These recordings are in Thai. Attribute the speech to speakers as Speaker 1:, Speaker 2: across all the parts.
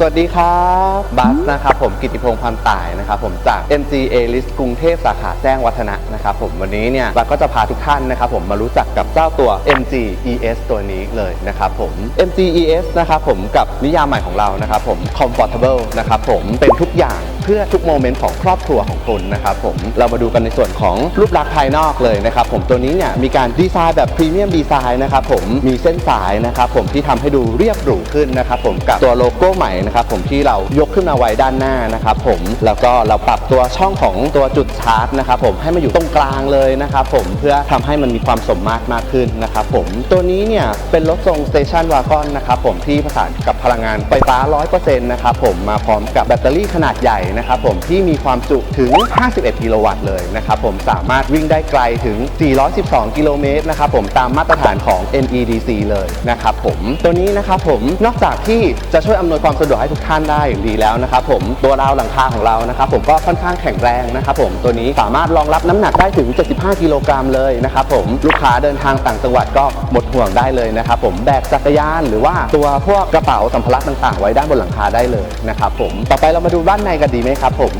Speaker 1: สวัสดีครับบัสนะครับผมกิติพงษ์พันต่ายนะครับผมจาก MG A List กรุงเทพสาขาแจ้งวัฒนะนะครับผมวันนี้เนี่ยบัสก็จะพาทุกท่านนะครับผมมารู้จักกับเจ้าตัว MG ES ตัวนี้เลยนะครับผม MG ES นะครับผมกับนิยามใหม่ของเรานะครับผม comfortable นะครับผมเป็นทุกอย่างเพื่อทุกโมเมนต์ของครอบครัวของคุณนะครับผมเรามาดูกันในส่วนของรูปลักษณ์ภายนอกเลยนะครับผมตัวนี้เนี่ยมีการดีไซน์แบบพรีเมียมดีไซน์นะครับผมมีเส้นสายนะครับผมที่ทำให้ดูเรียบหรูขึ้นนะครับผมกับตัวโลโก้ใหม่นะครับผมที่เรายกขึ้นมาไว้ด้านหน้านะครับผมแล้วก็เราปรับตัวช่องของตัวจุดชาร์จนะครับผมให้มาอยู่ตรงกลางเลยนะครับผมเพื่อทำให้มันมีความสมมาตรมากขึ้นนะครับผมตัวนี้เนี่ยเป็นรถทรงสเตชันวากอนนะครับผมที่ผสานกับพลังงานไฟฟ้า 100%นะครับผมมาพร้อมกับแบตเตอรี่ขนาดใหญ่นะครับผมที่มีความจุถึง 51 กิโลวัตต์เลยนะครับผมสามารถวิ่งได้ไกลถึง 412 กิโลเมตรนะครับผมตามมาตรฐานของ NEDC เลยนะครับผมตัวนี้นะครับผมนอกจากที่จะช่วยอำนวยความสะดวกให้ทุกท่านได้ดีแล้วนะครับผมตัวราวหลังคาของเรานะครับผมก็ค่อนข้างแข็งแรงนะครับผมตัวนี้สามารถรองรับน้ำหนักได้ถึง 75 กิโลกรัมเลยนะครับผมลูกค้าเดินทางต่างจังหวัดก็หมดห่วงได้เลยนะครับผมแบกจักรยานหรือว่าตัวพวกกระเป๋าสัมภาระต่างๆ ไว้ด้านบนหลังคาได้เลยนะครับผมต่อไปเรามาดูด้านในกันดีไหมครับผม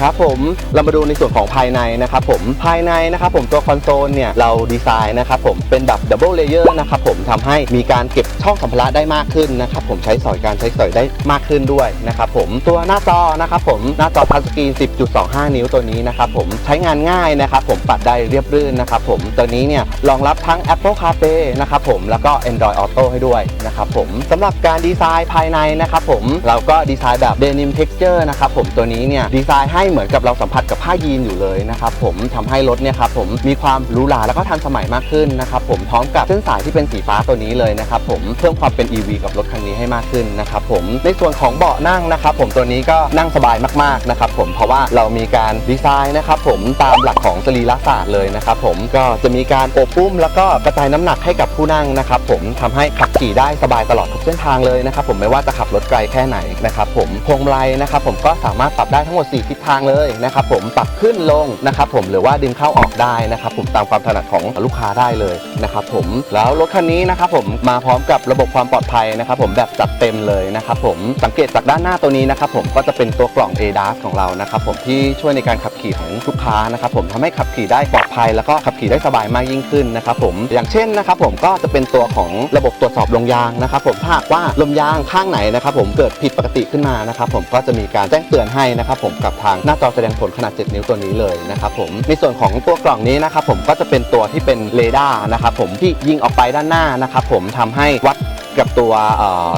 Speaker 1: ครับผมเรามาดูในส่วนของภายในนะครับผมภายในนะครับผมตัวคอนโซลเนี่ยเราดีไซน์นะครับผมเป็นแบบดับเบิลเลเยอร์นะครับผมทำให้มีการเก็บช่องสัมภาระได้มากขึ้นนะครับผมใช้สอยการใช้สอยได้มากขึ้นด้วยนะครับผมตัวหน้าจอนะครับผมหน้าจอทัชสกรีน 10.25 นิ้วตัวนี้นะครับผมใช้งานง่ายนะครับผมปัดได้เรียบรื่นนะครับผมตัวนี้เนี่ยรองรับทั้ง Apple CarPlay นะครับผมแล้วก็ Android Auto ให้ด้วยนะครับผมสำหรับการดีไซน์ภายในนะครับผมเราก็ดีไซน์แบบ Denim Texture นะครับผมตัวนี้เนี่ยดีไซน์ให้เหมือนกับเราสัมผัสกับผ้ายีนอยู่เลยนะครับผมทำให้รถเนี่ยครับผมมีความหรูหราแล้วก็ทันสมัยมากขึ้นนะครับผมพร้อมกับเส้นสายที่เป็นสีฟ้าตัวนี้เลยนะครับผมเพิ่มความเป็น EV กับรถคันนี้ให้มากขึ้นนะครับผมในส่วนของเบาะนั่งนะครับผมตัวนี้ก็นั่งสบายมากๆนะครับผมเพราะว่าเรามีการดีไซน์นะครับผมตามหลักของสรีระศาสตร์เลยนะครับผมก็จะมีการโอบปุ้ม แล้วก็กระจายน้ำหนักให้กับผู้นั่งนะครับผมทำให้ขับขี่ได้สบายตลอดทุกเส้นทางเลยนะครับผมไม่ว่าจะขับรถไกลแค่ไหนนะครับผมพวงมาลัยนะครับผมก็สามารถปรับได้ทั้งหมด 4 ทิศทางเลยนะครับผมปรับขึ้นลงนะครับผมหรือว่าดึงเข้าออกได้นะครับผมตามความถนัดของลูกค้าได้เลยนะครับผมแล้วรถคันนี้นะครับผมมาพร้อมกับระบบความปลอดภัยนะครับผมแบบจัดเต็มเลยนะครับผมสังเกตจากด้านหน้าตัวนี้นะครับผมก็จะเป็นตัวกล่อง ADAS ของเรานะครับผมที่ช่วยในการขับขี่ของลูกค้านะครับผมทำให้ขับขี่ได้ปลอดภัย แล้วก็ขับขี่ได้สบายมากยิ่งขึ้นนะครับผมอย่างเช่นนะครับผมก็จะเป็นตัวของระบบตรวจสอบลมยางนะครับผมถ้าหากว่าลมยางข้างไหนนะครับผมเกิดผิดปกติขึ้นมานะครับผมก็จะมีการแจ้งเตือนให้นะครับผมกับทางน้าจอแสดงผลขนาด 7 นิ้วตัวนี้เลยนะครับผมในส่วนของตัวกล่องนี้นะครับผมก็จะเป็นตัวที่เป็นเรดาร์นะครับผมที่ยิงออกไปด้านหน้านะครับผมทำให้วัด กับตัว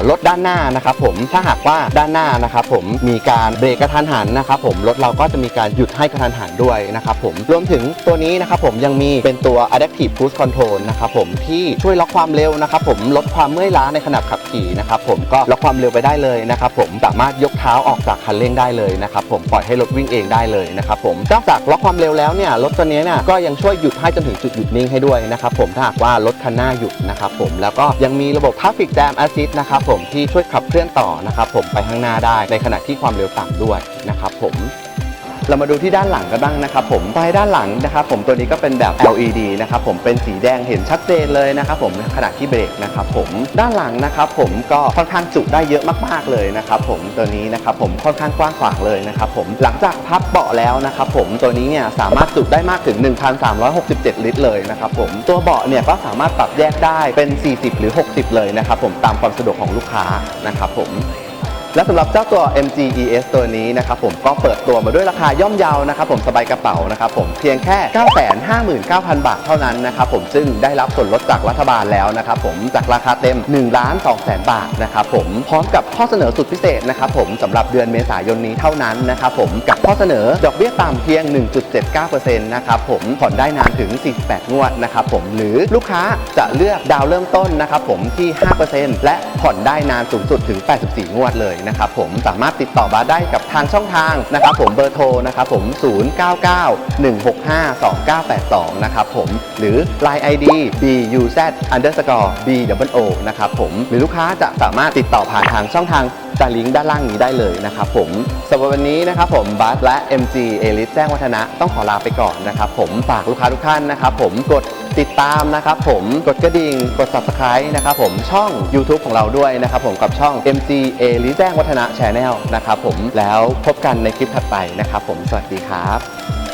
Speaker 1: รถด้านหน้านะครับผมถ้าหากว่าด้านหน้านะครับผมมีการเบรกกระทันหันนะครับผมรถเราก็จะมีการหยุดให้กระทันหันด้วยนะครับผมรวมถึงตัวนี้นะครับผมยังมีเป็นตัว adaptive cruise control นะครับผมที่ช่วยล็อกความเร็วนะครับผมลดความเมื่อยล้าในขณะขับขี่นะครับผมก็ล็อกความเร็วไปได้เลยนะครับผมสามารถยกเท้าออกจากคันเร่งได้เลยนะครับผมปล่อยให้รถวิ่งเองได้เลยนะครับผมนอกจากล็อกความเร็วแล้วเนี่ยรถตัวนี้เนี่ยก็ยังช่วยหยุดให้จนถึงจุดหยุดนิ่งให้ด้วยนะครับผมถ้าหากว่ารถคันหน้าหยุดนะครับผมแล้วก็ยังมีระบบ Traffic Jam Assist นะครับผมที่ช่วยขับเคลื่อนต่อนะครับผมไปข้างหน้าได้ในขณะที่ความเร็วต่ำด้วยนะครับผม เรามาดูที่ด้านหลังกันบ้างนะครับผมไฟด้านหลังนะครับผมตัวนี้ก็เป็นแบบ LED นะครับผมเป็นสีแดงเห็นชัดเจนเลยนะครับผมขณะที่เบรกนะครับผมด้านหลังนะครับผมก็ค่อนข้างจุได้เยอะมากๆเลยนะครับผมตัวนี้นะครับผมค่อนข้างกว้างขวางเลยนะครับผมหลังจากพับเบาะแล้วนะครับผมตัวนี้เนี่ยสามารถจุได้มากถึง 1,367 ลิตรเลยนะครับผมตัวเบาะเนี่ยก็สามารถปรับแยกได้เป็น 40 หรือ 60 เลยนะครับผมตามความสะดวกของลูกค้านะครับผม และสำหรับเจ้าตัว MG ES ตัวนี้นะครับผมก็เปิดตัวมาด้วยราคาย่อมเยานะครับผมสบายกระเป๋านะครับผมเพียงแค่ 959,000 บาทเท่านั้นนะครับผมซึ่งได้รับส่วนลดจากรัฐบาลแล้วนะครับผมจากราคาเต็ม1ล้าน2แสนบาทนะครับผมพร้อมกับข้อเสนอสุดพิเศษนะครับผมสำหรับเดือนเมษายนนี้เท่านั้นนะครับผมกับข้อเสนอดอกเบี้ยต่ำเพียง 1.79%นะครับผมผ่อนได้นานถึง 48 งวดนะครับผมหรือลูกค้าจะเลือกดาวน์เริ่มต้นนะครับผมที่ 5%และผ่อนได้นานสูงสุดถึง 84 งวดเลยนะครับผมสามารถติดต่อบาสได้กับทางช่องทางนะครับผมเบอร์โทรนะครับผม 0991652982 นะครับผมหรือ Line ID buz underscore bwo นะครับผมหรือลูกค้าจะสามารถติดต่อผ่านทางช่องทางจากลิงก์ด้านล่างนี้ได้เลยนะครับผมสำหรับวันนี้นะครับผมบัสและ MG เอลิสแจ้งวัฒนะต้องขอลาไปก่อนนะครับผมฝากลูกค้าทุกท่านนะครับผมกด ติดตามนะครับผมกดกระดิ่งกด subscribe นะครับผมช่อง YouTube ของเราด้วยนะครับผมกับช่อง MGA ลิแจ้งวัฒนะ Channel นะครับผมแล้วพบกันในคลิปถัดไปนะครับผมสวัสดีครับ